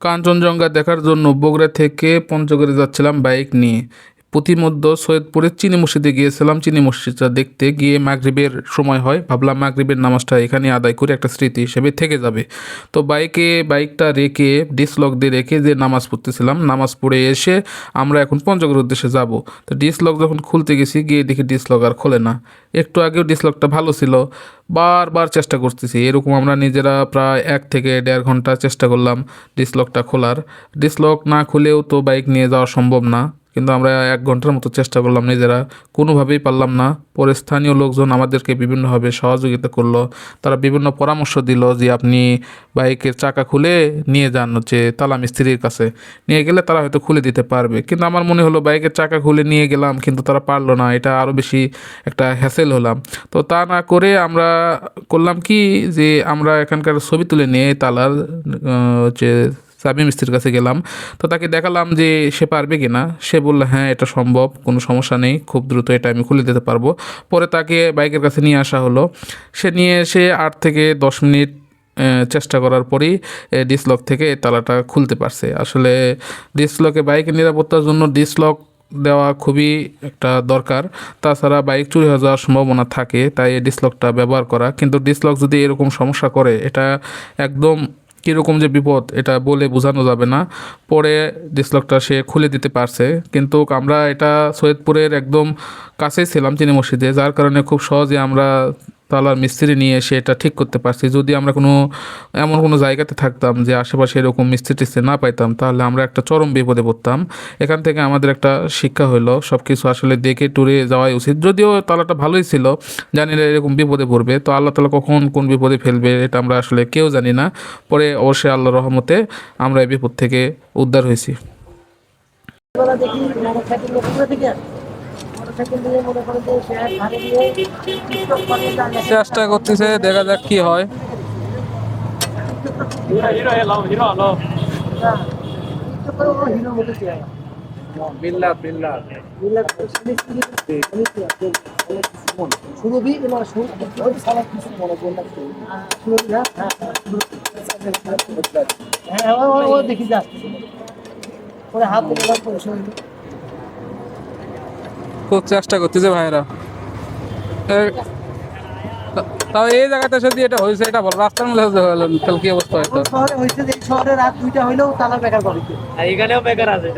কাঞ্চনজঙ্ঘা দেখার জন্য বগুড়া থেকে পঞ্চগড়ে যাচ্ছিলাম বাইক নিয়ে। প্রতিমধ্য সৈয়দপুরের চিনি মসজিদে গিয়েছিলাম। চিনি মসজিদটা দেখতে গিয়ে মাগরিবের সময় হয়। ভাবলাম মাগরিবের নামাজটা এখানে আদায় করে একটা স্মৃতি হিসেবে থেকে যাবে। তো বাইকে, বাইকটা রেখে ডিসলক দিয়ে রেখে যে নামাজ পড়তেছিলাম, নামাজ পড়ে এসে আমরা এখন পঞ্চগড়ের উদ্দেশ্যে যাব। তো ডিসলক যখন খুলতে গেছি, গিয়ে দেখি ডিসলক আর খোলে না। একটু আগেও ডিসলকটা ভালো ছিল। বারবার চেষ্টা করতেছি। এরকম আমরা নিজেরা প্রায় এক থেকে দেড় ঘণ্টা চেষ্টা করলাম ডিসলকটা খোলার। ডিসলক না খুলেও তো বাইক নিয়ে যাওয়া সম্ভব না। কিন্তু আমরা এক ঘণ্টার মতো চেষ্টা করলাম নিজেরা। কোনোভাবেই পারলাম না। পরে স্থানীয় লোকজন আমাদেরকে বিভিন্নভাবে সহযোগিতা করল। তারা বিভিন্ন পরামর্শ দিল যে আপনি বাইকের চাকা খুলে নিয়ে যান হচ্ছে তালা মিস্ত্রির কাছে। নিয়ে গেলে তারা হয়তো খুলে দিতে পারবে। কিন্তু আমার মনে হলো বাইকের চাকা খুলে নিয়ে গেলাম কিন্তু তারা পারল না। এটা আরও বেশি একটা হ্যাসেল হলাম। তো তা না করে আমরা করলাম কি যে আমরা এখানকার ছবি তুলে নিয়ে তালার হচ্ছে সাবি মিস্ত্রির কাছে গেলাম। তো তাকে দেখালাম যে সে পারবে কি না সে বলল হ্যাঁ এটা সম্ভব, কোনো সমস্যা নেই, খুব দ্রুত এটা আমি খুলে দিতে পারব। পরে তাকে বাইকের কাছে নিয়ে আসা হলো। সে নিয়ে এসে আট থেকে দশ মিনিট চেষ্টা করার পরেই ডিসলক থেকে তালাটা খুলতে পারছে। আসলে ডিসলকে বাইকের নিরাপত্তার জন্য ডিসলক দেওয়া খুবই একটা দরকার। তাছাড়া বাইক চুরি হয়ে যাওয়ার সম্ভাবনা থাকে, তাই এই ডিসলকটা ব্যবহার করা। কিন্তু ডিসলক যদি এরকম সমস্যা করে, এটা একদম কীরকম যে বিপদ, এটা বলে বোঝানো যাবে না। পরে ডিসলকটা সে খুলে দিতে পারছে। কিন্তু আমরা এটা সৈয়দপুরের একদম কাছেই ছিলাম চিনি মসজিদে, যার কারণে খুব সহজে আমরা তালার মিস্ত্রি নিয়ে এসে এটা ঠিক করতে পারছি। যদি আমরা কোনো, এমন কোনো জায়গাতে থাকতাম যে আশেপাশে এরকম মিস্ত্রি টিস্ত্রি না পাইতাম, তাহলে আমরা একটা চরম বিপদে পড়তাম। এখান থেকে আমাদের একটা শিক্ষা হলো সব কিছু আসলে দেখে টুরে যাওয়াই উচিত। যদিও তালাটা ভালোই ছিল, জানি না এরকম বিপদে পড়বে, তো আল্লাহ তালা কখন কোন বিপদে ফেলবে এটা আমরা আসলে কেউ জানি না। পরে অবশ্যই আল্লাহ রহমতে আমরা এই বিপদ থেকে উদ্ধার হয়েছি। মনে যে। চেষ্টা করতেছে দেখা যাক কি হয়। হ্যাঁ, সুরভি মনে হ্যাঁ হ্যাঁ হ্যাঁ ও ও- ও দেখি যাচ্ছে পরে হাত ধরে খুব চেষ্টা করতেছে ভাইরা তাও এই জায়গাতে যদি এটা হয়েছে এটা বল রাস্তার মধ্যে হলো, তাহলে কি অবস্থা হয়তো? শহরে হয়েছে যে শহরে রাত দুইটা হইলেও তালা বেকার করে এখানেও বেকার আছে